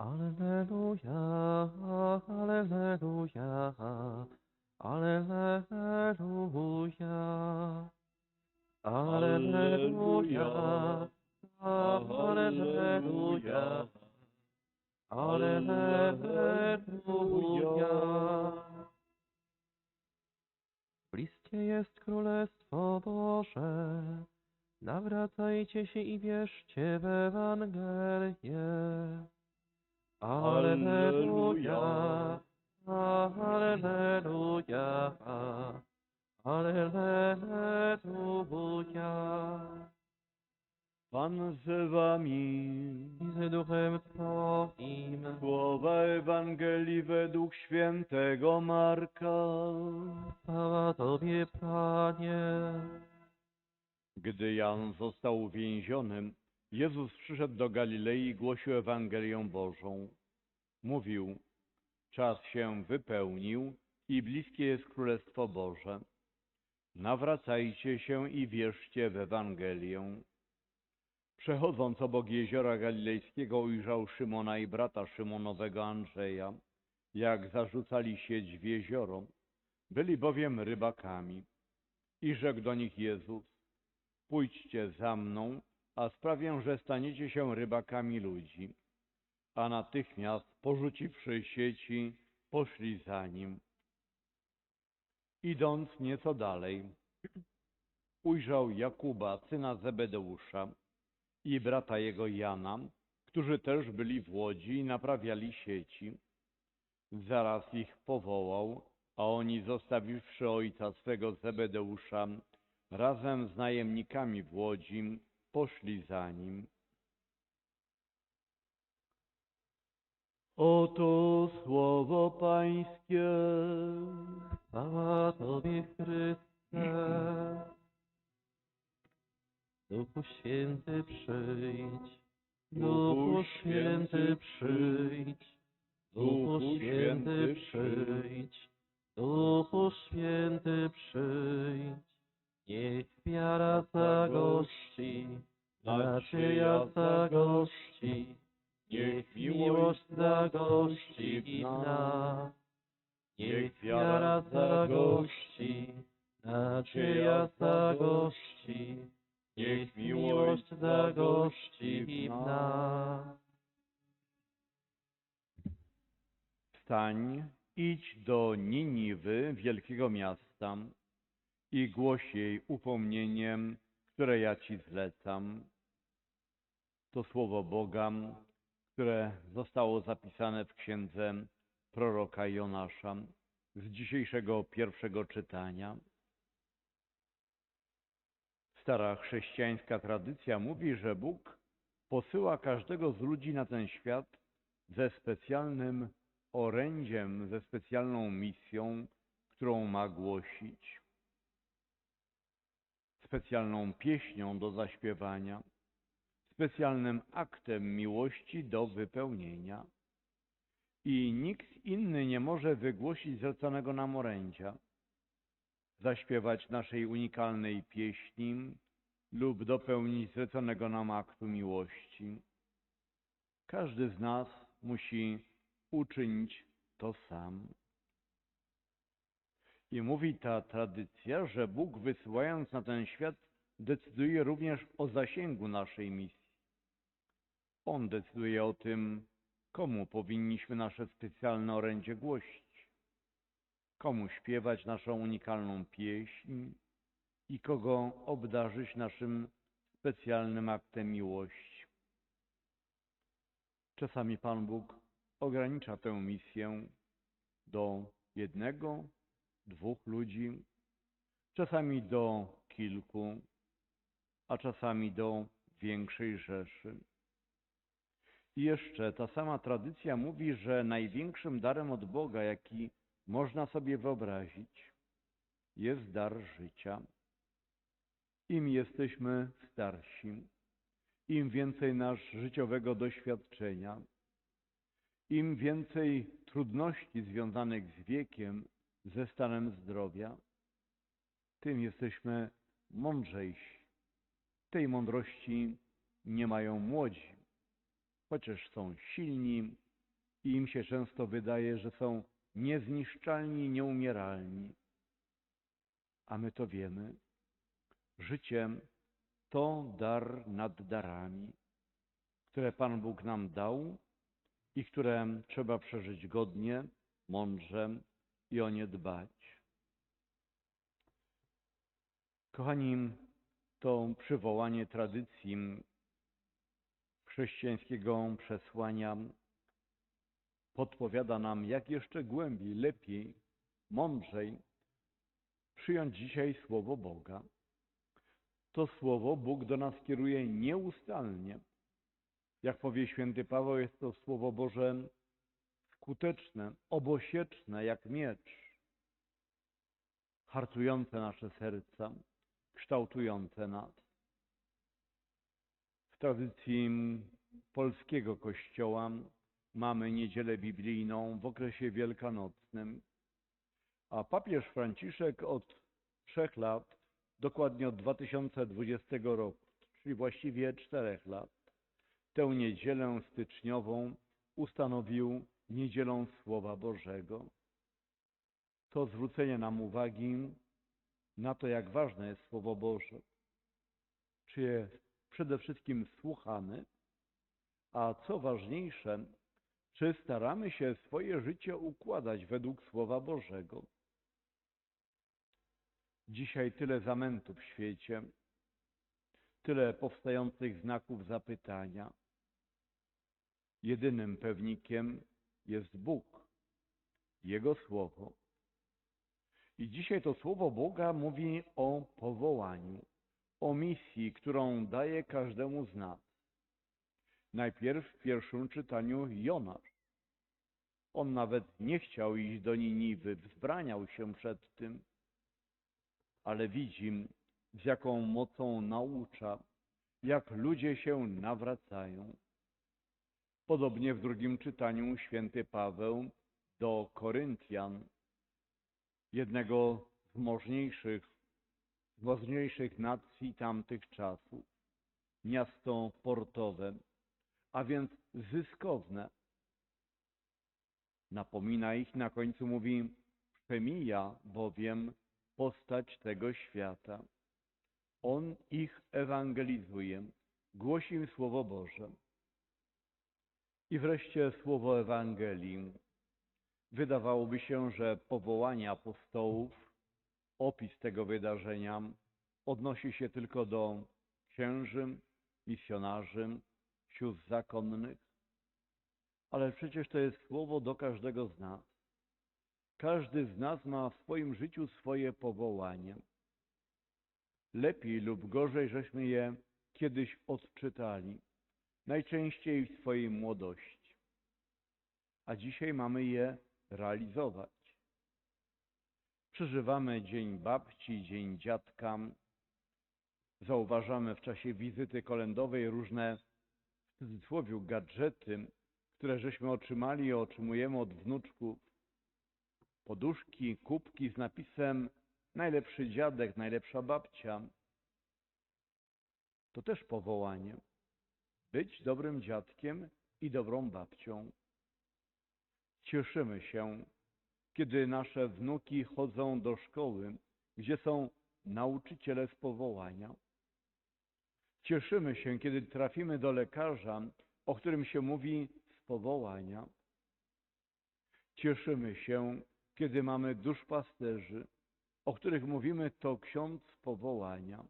Alleluja, Alleluja, Alleluja, Alleluja, Alleluja, Alleluja. Bliskie jest Królestwo Boże. Nawracajcie się i wierzcie w Ewangelię. Alleluja, Alleluja, Alleluja. Pan z wami. I z duchem Twoim. Słowa Ewangelii według świętego Marka. Chwała Tobie, Panie. Gdy Jan został uwięzionym, Jezus przyszedł do Galilei i głosił Ewangelię Bożą. Mówił, czas się wypełnił i bliskie jest Królestwo Boże. Nawracajcie się i wierzcie w Ewangelię. Przechodząc obok jeziora galilejskiego ujrzał Szymona i brata Szymonowego Andrzeja, jak zarzucali sieć w jezioro. Byli bowiem rybakami. I rzekł do nich Jezus, pójdźcie za mną, a sprawię, że staniecie się rybakami ludzi. A natychmiast, porzuciwszy sieci, poszli za nim. Idąc nieco dalej, ujrzał Jakuba, syna Zebedeusza i brata jego Jana, którzy też byli w łodzi i naprawiali sieci. Zaraz ich powołał, a oni zostawiwszy ojca swego Zebedeusza, razem z najemnikami w łodzi, poszli za nim. Oto słowo Pańskie. Chwała Tobie, Chryste. Duchu Święty, przyjdź. Duchu Święty, przyjdź. Duchu Święty, przyjdź. Miłość zagości w nas. Wstań, idź do Niniwy, wielkiego miasta, i głoś jej upomnieniem, które ja ci zlecam. To słowo Boga, które zostało zapisane w księdze proroka Jonasza z dzisiejszego pierwszego czytania. Stara chrześcijańska tradycja mówi, że Bóg posyła każdego z ludzi na ten świat ze specjalnym orędziem, ze specjalną misją, którą ma głosić. Specjalną pieśnią do zaśpiewania, specjalnym aktem miłości do wypełnienia. I nikt inny nie może wygłosić zleconego nam orędzia, zaśpiewać naszej unikalnej pieśni lub dopełnić zleconego nam aktu miłości. Każdy z nas musi uczynić to sam. I mówi ta tradycja, że Bóg wysyłając na ten świat decyduje również o zasięgu naszej misji. On decyduje o tym, komu powinniśmy nasze specjalne orędzie głosić, komu śpiewać naszą unikalną pieśń i kogo obdarzyć naszym specjalnym aktem miłości. Czasami Pan Bóg ogranicza tę misję do jednego, dwóch ludzi, czasami do kilku, a czasami do większej rzeszy. I jeszcze ta sama tradycja mówi, że największym darem od Boga, jaki można sobie wyobrazić, jest dar życia. Im jesteśmy starsi, im więcej nasz życiowego doświadczenia, im więcej trudności związanych z wiekiem, ze stanem zdrowia, tym jesteśmy mądrzejsi. Tej mądrości nie mają młodzi, chociaż są silni, i im się często wydaje, że są niezniszczalni, nieumieralni. A my to wiemy. Życie to dar nad darami, które Pan Bóg nam dał i które trzeba przeżyć godnie, mądrze i o nie dbać. Kochani, to przywołanie tradycji chrześcijańskiego przesłania podpowiada nam, jak jeszcze głębiej, lepiej, mądrzej przyjąć dzisiaj Słowo Boga. To Słowo Bóg do nas kieruje nieustannie. Jak powie święty Paweł, jest to Słowo Boże skuteczne, obosieczne jak miecz, hartujące nasze serca, kształtujące nas. W tradycji polskiego Kościoła mamy niedzielę biblijną w okresie wielkanocnym, a papież Franciszek od trzech lat, dokładnie od 2020 roku, czyli właściwie czterech lat, tę niedzielę styczniową ustanowił niedzielą Słowa Bożego. To zwrócenie nam uwagi na to, jak ważne jest Słowo Boże. Czy jest przede wszystkim słuchane, a co ważniejsze, czy staramy się swoje życie układać według Słowa Bożego. Dzisiaj tyle zamętu w świecie, tyle powstających znaków zapytania. Jedynym pewnikiem jest Bóg, Jego Słowo. I dzisiaj to Słowo Boga mówi o powołaniu, o misji, którą daje każdemu z nas. Najpierw w pierwszym czytaniu Jonasz. On nawet nie chciał iść do Niniwy, wzbraniał się przed tym, ale widzi, z jaką mocą naucza, jak ludzie się nawracają. Podobnie w drugim czytaniu święty Paweł do Koryntian, jednego z możniejszych, z możniejszych nacji tamtych czasów, miasto portowe, a więc zyskowne. Napomina ich, na końcu mówi, przemija bowiem postać tego świata. On ich ewangelizuje, głosi im Słowo Boże. I wreszcie słowo Ewangelii. Wydawałoby się, że powołanie apostołów, opis tego wydarzenia odnosi się tylko do księży, misjonarzy, sióstr zakonnych, ale przecież to jest słowo do każdego z nas. Każdy z nas ma w swoim życiu swoje powołanie. Lepiej lub gorzej, żeśmy je kiedyś odczytali, najczęściej w swojej młodości. A dzisiaj mamy je realizować. Przeżywamy Dzień Babci, Dzień Dziadka. Zauważamy w czasie wizyty kolędowej różne, w cudzysłowie, gadżety, które żeśmy otrzymali i otrzymujemy od wnuczków. Poduszki, kubki z napisem najlepszy dziadek, najlepsza babcia. To też powołanie. Być dobrym dziadkiem i dobrą babcią. Cieszymy się, kiedy nasze wnuki chodzą do szkoły, gdzie są nauczyciele z powołania. Cieszymy się, kiedy trafimy do lekarza, o którym się mówi powołania. Cieszymy się, kiedy mamy duszpasterzy, o których mówimy to ksiądz powołania.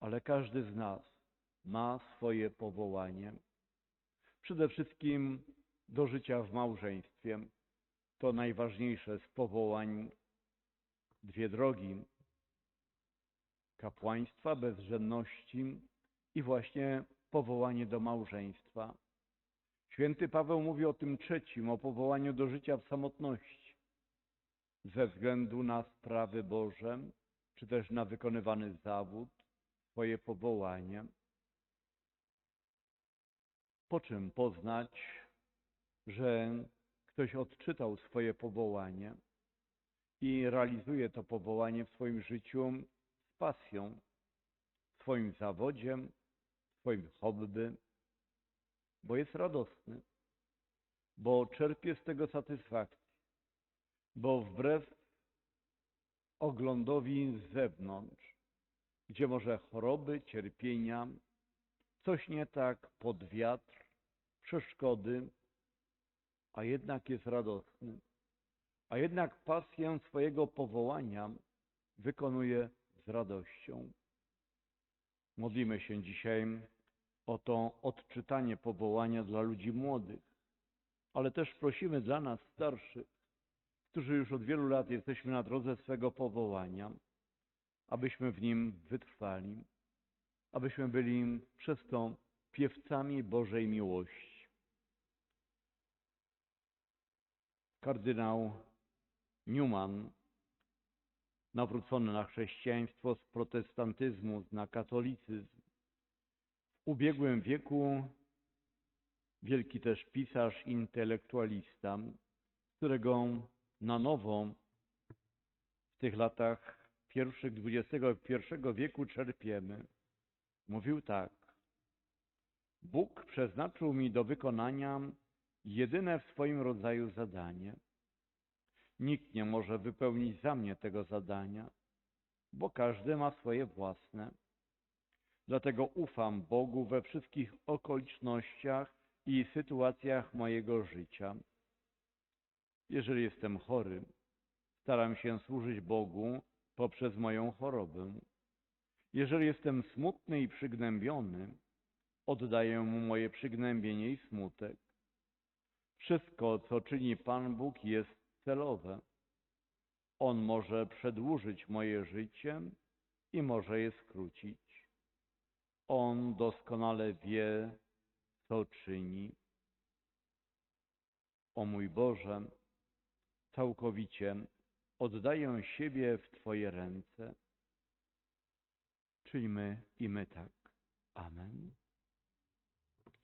Ale każdy z nas ma swoje powołanie. Przede wszystkim do życia w małżeństwie. To najważniejsze z powołań dwie drogi kapłaństwa, bezrzędności i właśnie powołanie do małżeństwa. Święty Paweł mówi o tym trzecim, o powołaniu do życia w samotności, ze względu na sprawy Boże, czy też na wykonywany zawód, swoje powołanie. Po czym poznać, że ktoś odczytał swoje powołanie i realizuje to powołanie w swoim życiu z pasją, swoim zawodzie, swoim hobby, bo jest radosny, bo czerpie z tego satysfakcję, bo wbrew oglądowi z zewnątrz, gdzie może choroby, cierpienia, coś nie tak, pod wiatr, przeszkody, a jednak jest radosny, a jednak pasję swojego powołania wykonuje z radością. Modlimy się dzisiaj o to odczytanie powołania dla ludzi młodych, ale też prosimy dla nas starszych, którzy już od wielu lat jesteśmy na drodze swego powołania, abyśmy w nim wytrwali, abyśmy byli przez to piewcami Bożej miłości. Kardynał Newman, nawrócony na chrześcijaństwo z protestantyzmu na katolicyzm, ubiegłym wieku wielki też pisarz, intelektualista, którego na nowo w tych latach pierwszych XXI wieku czerpiemy. Mówił tak. Bóg przeznaczył mi do wykonania jedyne w swoim rodzaju zadanie. Nikt nie może wypełnić za mnie tego zadania, bo każdy ma swoje własne. Dlatego ufam Bogu we wszystkich okolicznościach i sytuacjach mojego życia. Jeżeli jestem chory, staram się służyć Bogu poprzez moją chorobę. Jeżeli jestem smutny i przygnębiony, oddaję Mu moje przygnębienie i smutek. Wszystko, co czyni Pan Bóg, jest celowe. On może przedłużyć moje życie i może je skrócić. On doskonale wie, co czyni. O mój Boże, całkowicie oddaję siebie w Twoje ręce. Czyńmy i my tak. Amen.